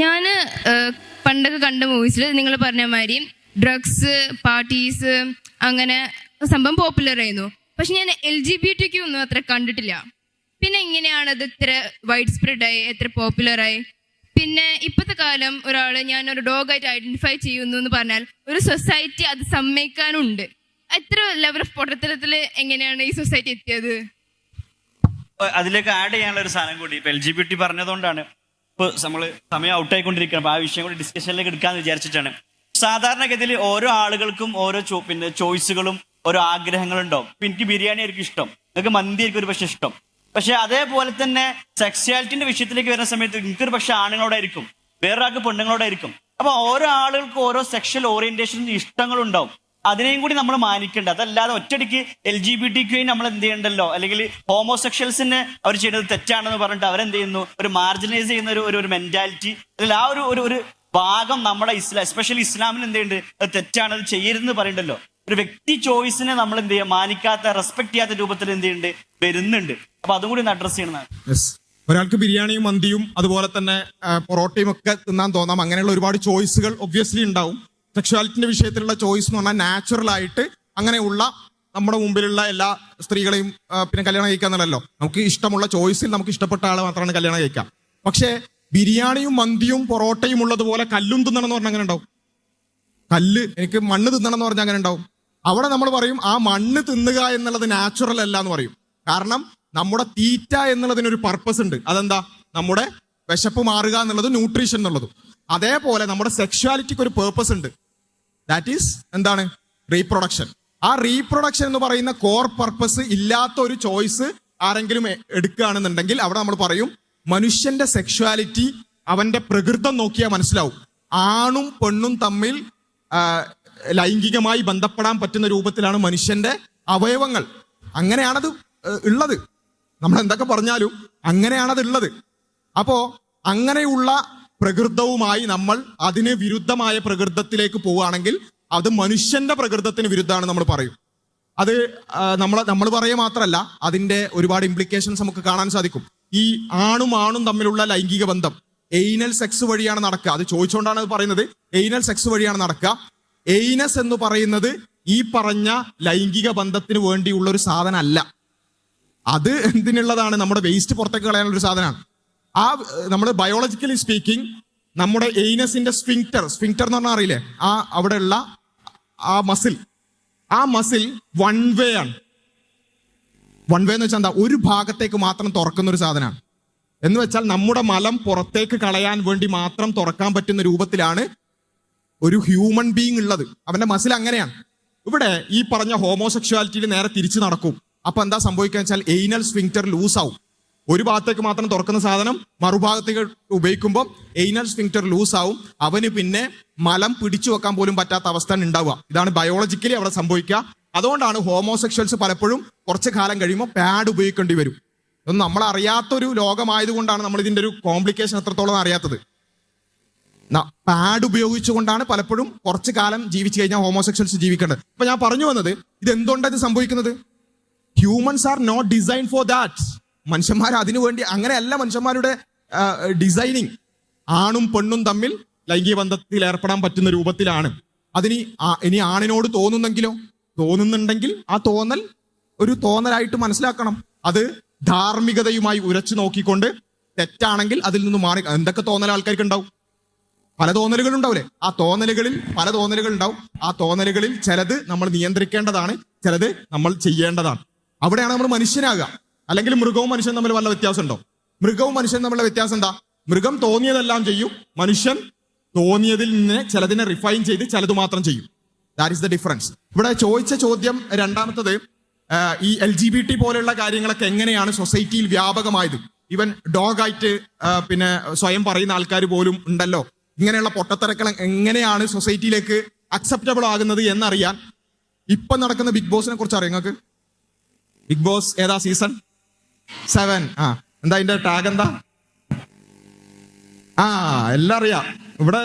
ഞാൻ പണ്ടൊക്കെ കണ്ട മൂവീസിൽ നിങ്ങൾ പറഞ്ഞ മാതിരി ഡ്രഗ്സ് പാർട്ടീസ് അങ്ങനെ സംഭവം പോപ്പുലർ ആയിരുന്നു. പക്ഷെ ഞാൻ എൽ ജി ബി ടിക്ക് ഒന്നും അത്ര കണ്ടിട്ടില്ല. പിന്നെ എങ്ങനെയാണ് അത് ഇത്ര വൈഡ് സ്പ്രെഡ് ആയി എത്ര പോപ്പുലർ ആയി. പിന്നെ ഇപ്പോഴത്തെ കാലം ഒരാൾ ഞാൻ ഒരു ഡോഗായിട്ട് ഐഡന്റിഫൈ ചെയ്യുന്നു എന്ന് പറഞ്ഞാൽ ഒരു സൊസൈറ്റി അത് സമ്മതിക്കാനുണ്ട്. എത്ര ലെവൽ ഓഫ് പൊട്ടത്തരത്തിൽ എങ്ങനെയാണ് ഈ സൊസൈറ്റി എത്തിയത്? അതിലേക്ക് ആഡ് ചെയ്യാനുള്ള ഒരു സാധനം കൂടി. ഇപ്പൊ എൽ ജി ബി ടി പറഞ്ഞതുകൊണ്ടാണ് ഇപ്പൊ നമ്മൾ സമയം ഔട്ടായിക്കൊണ്ടിരിക്കണം അപ്പൊ ആ വിഷയം കൂടി ഡിസ്കഷനിലേക്ക് എടുക്കാന്ന് വിചാരിച്ചിട്ടാണ്. സാധാരണഗതിയിൽ ഓരോ ആളുകൾക്കും ഓരോ ചോ- പിന്നെ ചോയ്സുകളും ഓരോ ആഗ്രഹങ്ങളും ഉണ്ടാവും. ഇപ്പൊ എനിക്ക് ബിരിയാണി ആയിരിക്കും ഇഷ്ടം. നിങ്ങൾക്ക് മന്തി ആയിരിക്കും ഒരു പക്ഷേ ഇഷ്ടം. പക്ഷെ അതേപോലെ തന്നെ സെക്സ്വാലിറ്റിന്റെ വിഷയത്തിലേക്ക് വരുന്ന സമയത്ത് എനിക്കൊരു പക്ഷെ ആണുങ്ങളോടായിരിക്കും. വേറൊരാൾക്ക് പെണ്ണുങ്ങളോടായിരിക്കും. അപ്പൊ ഓരോ ആളുകൾക്ക് ഓരോ സെക്ഷൽ ഓറിയന്റേഷൻ ഇഷ്ടങ്ങളുണ്ടാവും. അതിനെയും കൂടി നമ്മൾ മാനിക്കേണ്ട. അതല്ലാതെ ഒറ്റടിക്ക് എൽ ജി ബി ടി നമ്മൾ എന്ത് ചെയ്യണ്ടല്ലോ? അല്ലെങ്കിൽ ഹോമോസെക്ഷൽസിനെ അവർ ചെയ്യുന്നത് തെറ്റാണെന്ന് പറഞ്ഞിട്ട് അവരെന്ത് ചെയ്യുന്നു? ഒരു മാർജിനൈസ് ചെയ്യുന്ന ഒരു ഒരു- മെന്റാലിറ്റി അല്ലെങ്കിൽ ആ ഒരു ഒരു ഭാഗം നമ്മുടെ ഇസ്ലാം എസ്പെഷ്യലി ഇസ്ലാമിൽ എന്ത് ചെയ്യുന്നുണ്ട് അത് തെറ്റാണ് അത് ചെയ്യരുതെന്ന് പറയണ്ടല്ലോ. ഒരു വ്യക്തി ചോയ്സിനെ നമ്മൾ എന്ത് ചെയ്യുക മാനിക്കാത്ത റെസ്പെക്ട് ചെയ്യാത്ത രൂപത്തിൽ എന്ത് ചെയ്യുന്നുണ്ട് വരുന്നുണ്ട്. അപ്പൊ അതും കൂടി ഒന്ന് അഡ്രസ് ചെയ്യണം ഒരാൾക്ക് ബിരിയാണിയും മന്തിയും അതുപോലെ തന്നെ പൊറോട്ടയും ഒക്കെ തിന്നാൻ തോന്നാം. അങ്ങനെയുള്ള ഒരുപാട് ചോയ്സുകൾ ഒബ്വിയസ്ലി ഉണ്ടാവും. സെക്ഷുവാലിറ്റിന്റെ വിഷയത്തിലുള്ള ചോയ്സ് എന്ന് പറഞ്ഞാൽ നാച്ചുറൽ ആയിട്ട് അങ്ങനെയുള്ള നമ്മുടെ മുമ്പിലുള്ള എല്ലാ സ്ത്രീകളെയും പിന്നെ കല്യാണം കഴിക്കാന്നുള്ളല്ലോ നമുക്ക് ഇഷ്ടമുള്ള ചോയ്സിൽ നമുക്ക് ഇഷ്ടപ്പെട്ട ആളെ മാത്രമാണ് കല്യാണം കഴിക്കാം പക്ഷേ ബിരിയാണിയും മന്തിയും പൊറോട്ടയും ഉള്ളതുപോലെ കല്ലും തിന്നണം എന്ന് പറഞ്ഞാൽ അങ്ങനെ ഉണ്ടാവും. കല്ല് എനിക്ക് മണ്ണ് തിന്നണം എന്ന് പറഞ്ഞാൽ അങ്ങനെ ഉണ്ടാവും. അവിടെ നമ്മൾ പറയും ആ മണ്ണ് തിന്നുക എന്നുള്ളത് നാച്ചുറൽ അല്ല എന്ന് പറയും. കാരണം നമ്മുടെ തീറ്റ എന്നുള്ളതിന് ഒരു പർപ്പസ് ഉണ്ട്. അതെന്താ? നമ്മുടെ വിശപ്പ് മാറുക എന്നുള്ളത് ന്യൂട്രീഷൻ എന്നുള്ളതും. അതേപോലെ നമ്മുടെ സെക്ഷുവാലിറ്റിക്ക് ഒരു പേർപ്പസ് ഉണ്ട്. ദാറ്റ് ഈസ് എന്താണ്? റീപ്രൊഡക്ഷൻ ആ റീപ്രൊഡക്ഷൻ എന്ന് പറയുന്ന കോർ പർപ്പസ് ഇല്ലാത്ത ഒരു ചോയ്സ് ആരെങ്കിലും എടുക്കുകയാണെന്നുണ്ടെങ്കിൽ അവിടെ നമ്മൾ പറയും മനുഷ്യന്റെ സെക്ഷുവാലിറ്റി അവന്റെ പ്രകൃതം നോക്കിയാൽ മനസ്സിലാവും. ആണും പെണ്ണും തമ്മിൽ ലൈംഗികമായി ബന്ധപ്പെടാൻ പറ്റുന്ന രൂപത്തിലാണ് മനുഷ്യന്റെ അവയവങ്ങൾ. അങ്ങനെയാണത് ഉള്ളത്. നമ്മൾ എന്തൊക്കെ പറഞ്ഞാലും അങ്ങനെയാണത് ഉള്ളത്. അപ്പോ അങ്ങനെയുള്ള പ്രകൃതവുമായി നമ്മൾ അതിന് വിരുദ്ധമായ പ്രകൃതത്തിലേക്ക് പോവുകയാണെങ്കിൽ അത് മനുഷ്യന്റെ പ്രകൃതത്തിന് വിരുദ്ധമാണ് നമ്മൾ പറയും. അത് നമ്മൾ നമ്മൾ പറയുക മാത്രമല്ല അതിന്റെ ഒരുപാട് ഇംപ്ലിക്കേഷൻസ് നമുക്ക് കാണാൻ സാധിക്കും. ഈ ആണും ആണും തമ്മിലുള്ള ലൈംഗിക ബന്ധം എയ്നൽ സെക്സ് വഴിയാണ് നടക്കുക. അത് ചോദിച്ചുകൊണ്ടാണ് അത് പറയുന്നത്. എയ്നൽ സെക്സ് വഴിയാണ് നടക്കുക. എയ്നസ് എന്ന് പറയുന്നത് ഈ പറഞ്ഞ ലൈംഗിക ബന്ധത്തിന് വേണ്ടിയുള്ള ഒരു സാധനം അല്ല അത് എന്തിനുള്ളതാണ്? നമ്മുടെ വേസ്റ്റ് പുറത്തേക്ക് കളയാനുള്ള ഒരു സാധനമാണ്. ആ നമ്മൾ ബയോളജിക്കലി സ്പീക്കിംഗ് നമ്മുടെ എയ്നസിന്റെ സ്ഫിങ്ക്ടർ സ്ഫിങ്ക്ടർ എന്ന് പറഞ്ഞാൽ അറിയില്ലേ? ആ അവിടെയുള്ള ആ മസിൽ ആ മസിൽ വൺ വേ ആണ്. വൺ വേ എന്ന് വെച്ചാൽ എന്താ? ഒരു ഭാഗത്തേക്ക് മാത്രം തുറക്കുന്ന ഒരു സാധനമാണ്. എന്ന് വെച്ചാൽ നമ്മുടെ മലം പുറത്തേക്ക് കളയാൻ വേണ്ടി മാത്രം തുറക്കാൻ പറ്റുന്ന രൂപത്തിലാണ് ഒരു ഹ്യൂമൻ ബീങ് ഉള്ളത്. അവന്റെ മസിൽ അങ്ങനെയാണ്. ഇവിടെ ഈ പറഞ്ഞ ഹോമോസെക്ഷുവാലിറ്റിയിൽ നേരെ തിരിച്ചു നടക്കും. അപ്പൊ എന്താ സംഭവിക്കുക വെച്ചാൽ എയ്നൽ സ്വിങ്റ്റർ ലൂസ് ആവും. ഒരു ഭാഗത്തേക്ക് മാത്രം തുറക്കുന്ന സാധനം മറുഭാഗത്തേക്ക് ഉപയോഗിക്കുമ്പോൾ എയ്നൽ സ്പിങ്റ്റർ ലൂസ് ആവും. അവന് പിന്നെ മലം പിടിച്ചു വെക്കാൻ പോലും പറ്റാത്ത അവസ്ഥ ഉണ്ടാവുക. ഇതാണ് ബയോളജിക്കലി അവിടെ സംഭവിക്കുക. അതുകൊണ്ടാണ് ഹോമോസെക്ഷൽസ് പലപ്പോഴും കുറച്ച് കാലം കഴിയുമ്പോൾ പാഡ് ഉപയോഗിക്കേണ്ടി വരും. ഇതൊന്നും നമ്മൾ അറിയാത്തൊരു ലോകമായതുകൊണ്ടാണ് നമ്മൾ ഇതിന്റെ ഒരു കോംപ്ലിക്കേഷൻ എത്രത്തോളം അറിയാത്തത്. പാഡ് ഉപയോഗിച്ചുകൊണ്ടാണ് പലപ്പോഴും കുറച്ച് കാലം ജീവിച്ചു കഴിഞ്ഞാൽ ഹോമോസെക്ഷൽസ് ജീവിക്കേണ്ടത്. അപ്പൊ ഞാൻ പറഞ്ഞു വന്നത് ഇത് എന്തുകൊണ്ടാണ് ഇത് സംഭവിക്കുന്നത്? Humans are not design for that മനുഷ്യന്മാർ അതിനുവേണ്ടി അങ്ങനെയല്ല മനുഷ്യന്മാരുടെ ഡിസൈനിങ് ആണും പെണ്ണും തമ്മിൽ ലൈംഗിക ബന്ധത്തിൽ ഏർപ്പെടാൻ പറ്റുന്ന രൂപത്തിലാണ്. അതിനി ഇനി ആണിനോട് തോന്നുന്നെങ്കിലോ? തോന്നുന്നുണ്ടെങ്കിൽ ആ തോന്നൽ ഒരു തോന്നലായിട്ട് മനസ്സിലാക്കണം. അത് ധാർമ്മികതയുമായി ഉരച്ചു നോക്കിക്കൊണ്ട് തെറ്റാണെങ്കിൽ അതിൽ നിന്ന് മാറി എന്തൊക്കെ തോന്നൽ ആൾക്കാർക്ക് ഉണ്ടാവും പല തോന്നലുകൾ ഉണ്ടാവില്ലേ ആ തോന്നലുകളിൽ പല തോന്നലുകൾ ഉണ്ടാവും ആ തോന്നലുകളിൽ ചിലത് നമ്മൾ നിയന്ത്രിക്കേണ്ടതാണ് ചിലത് നമ്മൾ ചെയ്യേണ്ടതാണ്. അവിടെയാണ് നമ്മൾ മനുഷ്യനാകുക. അല്ലെങ്കിൽ മൃഗവും മനുഷ്യനും തമ്മിൽ വല്ല വ്യത്യാസം ഉണ്ടോ മൃഗവും മനുഷ്യനും തമ്മിലുള്ള വ്യത്യാസം എന്താ? മൃഗം തോന്നിയതെല്ലാം ചെയ്യും. മനുഷ്യൻ തോന്നിയതിൽ നിന്ന് ചിലതിനെ റിഫൈൻ ചെയ്ത് ചിലത് മാത്രം ചെയ്യും. ദാറ്റ് ഇസ് ദ ഡിഫറൻസ് ഇവിടെ ചോദിച്ച ചോദ്യം രണ്ടാമത്തത് ഈ എൽ ജി ബി ടി പോലെയുള്ള കാര്യങ്ങളൊക്കെ എങ്ങനെയാണ് സൊസൈറ്റിയിൽ വ്യാപകമായത്? ഈവൻ ഡോഗായിട്ട് പിന്നെ സ്വയം പറയുന്ന ആൾക്കാർ പോലും ഉണ്ടല്ലോ. ഇങ്ങനെയുള്ള പൊട്ടത്തിറക്കൾ എങ്ങനെയാണ് സൊസൈറ്റിയിലേക്ക് അക്സെപ്റ്റബിൾ ആകുന്നത് എന്നറിയാൻ ഇപ്പൊ നടക്കുന്ന ബിഗ് ബോസിനെ കുറിച്ച് അറിയാം നിങ്ങൾക്ക്? ബിഗ് ബോസ് ഏതാ സീസൺ സെവൻ ആ എന്താ അതിന്റെ ടാഗ് എന്താ? ആ എല്ലാം അറിയാം. ഇവിടെ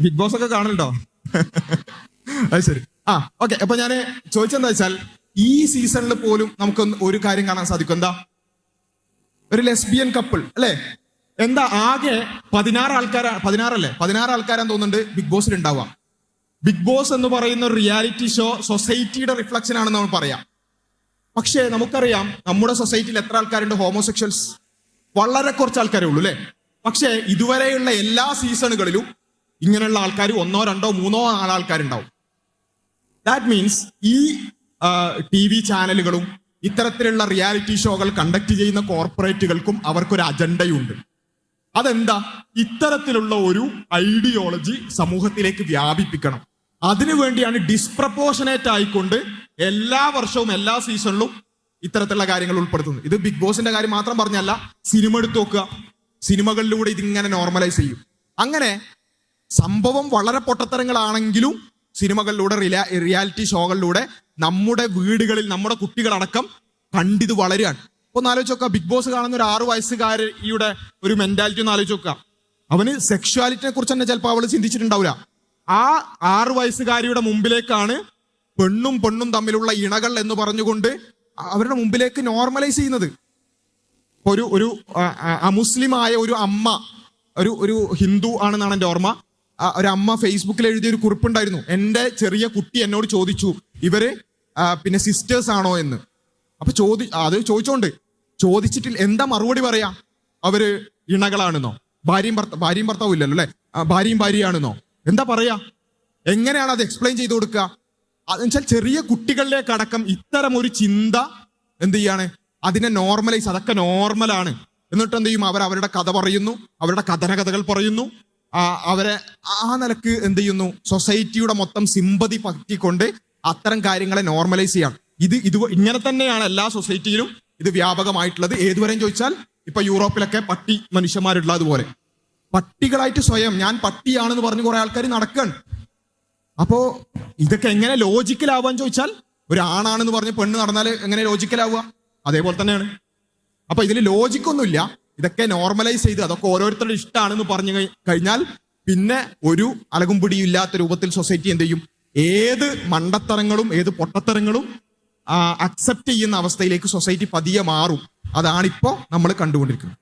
ബിഗ് ബോസ് ഒക്കെ കാണലുണ്ടോ അത് ശരി. ആ ഓക്കെ അപ്പൊ ഞാൻ ചോദിച്ചെന്താ വെച്ചാൽ ഈ സീസണിൽ പോലും നമുക്ക് ഒരു കാര്യം കാണാൻ സാധിക്കും. എന്താ? ഒരു ലെസ്ബിയൻ കപ്പിൾ അല്ലേ? എന്താ ആകെ പതിനാറ് ആൾക്കാരാ പതിനാറല്ലേ? പതിനാറ് ആൾക്കാരാന്ന് തോന്നുന്നുണ്ട് ബിഗ് ബോസിൽ ഉണ്ടാവുക. ബിഗ് ബോസ് എന്ന് പറയുന്ന ഒരു റിയാലിറ്റി ഷോ സൊസൈറ്റിയുടെ റിഫ്ലക്ഷൻ ആണെന്ന് നമ്മൾ പറയാം. പക്ഷേ നമുക്കറിയാം നമ്മുടെ സൊസൈറ്റിയിൽ എത്ര ആൾക്കാരുണ്ട്? ഹോമോസെക്ഷൽസ് വളരെ കുറച്ച് ആൾക്കാരേ ഉള്ളൂ അല്ലെ? പക്ഷേ ഇതുവരെയുള്ള എല്ലാ സീസണുകളിലും ഇങ്ങനെയുള്ള ആൾക്കാർ ഒന്നോ രണ്ടോ മൂന്നോ നാലോ ആൾക്കാരുണ്ടാവും ദാറ്റ് മീൻസ് ഈ ടി വി ചാനലുകളും ഇത്തരത്തിലുള്ള റിയാലിറ്റി ഷോകൾ കണ്ടക്ട് ചെയ്യുന്ന കോർപ്പറേറ്റുകൾക്കും അവർക്കൊരു അജണ്ടയുണ്ട് അതെന്താ? ഇത്തരത്തിലുള്ള ഒരു ഐഡിയോളജി സമൂഹത്തിലേക്ക് വ്യാപിപ്പിക്കണം. അതിനുവേണ്ടിയാണ് ഡിസ്പ്രപ്പോർഷനേറ്റ് ആയിക്കൊണ്ട് എല്ലാ വർഷവും എല്ലാ സീസണിലും ഇത്തരത്തിലുള്ള കാര്യങ്ങൾ ഉൾപ്പെടുത്തുന്നു. ഇത് ബിഗ് ബോസിന്റെ കാര്യം മാത്രം പറഞ്ഞല്ല സിനിമ എടുത്തു നോക്കുക. സിനിമകളിലൂടെ ഇതിങ്ങനെ നോർമലൈസ് ചെയ്യും. അങ്ങനെ സംഭവം വളരെ പൊട്ടത്തരങ്ങളാണെങ്കിലും സിനിമകളിലൂടെ റിയാ റിയാലിറ്റി ഷോകളിലൂടെ നമ്മുടെ വീടുകളിൽ നമ്മുടെ കുട്ടികളടക്കം കണ്ടിത് വളരുകയാണ്. ഒന്ന് ആലോചിച്ച് നോക്കുക ബിഗ് ബോസ് കാണുന്ന ഒരു ആറു വയസ്സുകാരിയുടെ ഒരു മെന്റാലിറ്റി ഒന്ന് ആലോചിച്ച് നോക്കുക. അവന് സെക്ഷുവാലിറ്റിനെ കുറിച്ച് തന്നെ ചിലപ്പോൾ അവൾ ചിന്തിച്ചിട്ടുണ്ടാവില്ല. ആ ആറു വയസ്സുകാരിയുടെ മുമ്പിലേക്കാണ് പെണ്ണും പെണ്ണും തമ്മിലുള്ള ഇണകൾ എന്ന് പറഞ്ഞുകൊണ്ട് അവരുടെ മുമ്പിലേക്ക് നോർമലൈസ് ചെയ്യുന്നത്. ഒരു ഒരു അമുസ്ലിമായ ഒരു അമ്മ ഒരു ഒരു ഹിന്ദു ആണെന്നാണ് എന്റെ ഓർമ്മ. ഒരു അമ്മ ഫേസ്ബുക്കിൽ എഴുതിയ ഒരു കുറിപ്പുണ്ടായിരുന്നു. എന്റെ ചെറിയ കുട്ടി എന്നോട് ചോദിച്ചു ഇവർ പിന്നെ സിസ്റ്റേഴ്സ് ആണോ എന്ന്? അപ്പൊ ചോദി അത് ചോദിച്ചോണ്ട് ചോദിച്ചിട്ട് എന്താ മറുപടി പറയാ? അവർ ഇണകളാണെന്നോ? ഭാര്യയും ഭർത്ത ഭാര്യയും ഭർത്താവും ഇല്ലല്ലോ അല്ലെ? ഭാര്യയും ഭാര്യയാണെന്നോ? എന്താ പറയാ? എങ്ങനെയാണ് അത് എക്സ്പ്ലെയിൻ ചെയ്ത് കൊടുക്കുക അതെന്നുവെച്ചാൽ ചെറിയ കുട്ടികളിലേക്ക് അടക്കം ഇത്തരം ഒരു ചിന്ത എന്ത് ചെയ്യാണ്? അതിനെ നോർമലൈസ് അതൊക്കെ നോർമലാണ് എന്നിട്ട് എന്ത് ചെയ്യും? അവർ അവരുടെ കഥ പറയുന്നു. അവരുടെ കഥന കഥകൾ പറയുന്നു അവരെ ആ നിലയ്ക്ക് എന്ത് ചെയ്യുന്നു? സൊസൈറ്റിയുടെ മൊത്തം സിമ്പതി പറ്റിക്കൊണ്ട് അത്തരം കാര്യങ്ങളെ നോർമലൈസ് ചെയ്യാം ഇത് ഇത് ഇങ്ങനെ തന്നെയാണ് എല്ലാ സൊസൈറ്റിയിലും ഇത് വ്യാപകമായിട്ടുള്ളത്. ഏതുവരെയും ചോദിച്ചാൽ ഇപ്പൊ യൂറോപ്പിലൊക്കെ പട്ടി മനുഷ്യന്മാരുള്ളതുപോലെ പട്ടികളായിട്ട് സ്വയം ഞാൻ പട്ടിയാണെന്ന് പറഞ്ഞ് കുറെ ആൾക്കാർ നടക്കുകയാണ് അപ്പോ ഇതൊക്കെ എങ്ങനെ ലോജിക്കലാവാൻ ചോദിച്ചാൽ ഒരു ആണാണെന്ന് പറഞ്ഞ് പെണ്ണ് നടന്നാൽ എങ്ങനെ ലോജിക്കലാവുക അതേപോലെ തന്നെയാണ്. അപ്പൊ ഇതിൽ ലോജിക്കൊന്നുമില്ല ഇതൊക്കെ നോർമലൈസ് ചെയ്ത് അതൊക്കെ ഓരോരുത്തരുടെ ഇഷ്ടമാണെന്ന് പറഞ്ഞു കഴിഞ്ഞാൽ പിന്നെ ഒരു അലകും പിടിയും ഇല്ലാത്ത രൂപത്തിൽ സൊസൈറ്റി എന്ത് ചെയ്യും? ഏത് മണ്ടത്തരങ്ങളും ഏത് പൊട്ടത്തരങ്ങളും അക്സെപ്റ്റ് ചെയ്യുന്ന അവസ്ഥയിലേക്ക് സൊസൈറ്റി പതിയെ മാറും. അതാണിപ്പോ നമ്മൾ കണ്ടുകൊണ്ടിരിക്കുന്നത്.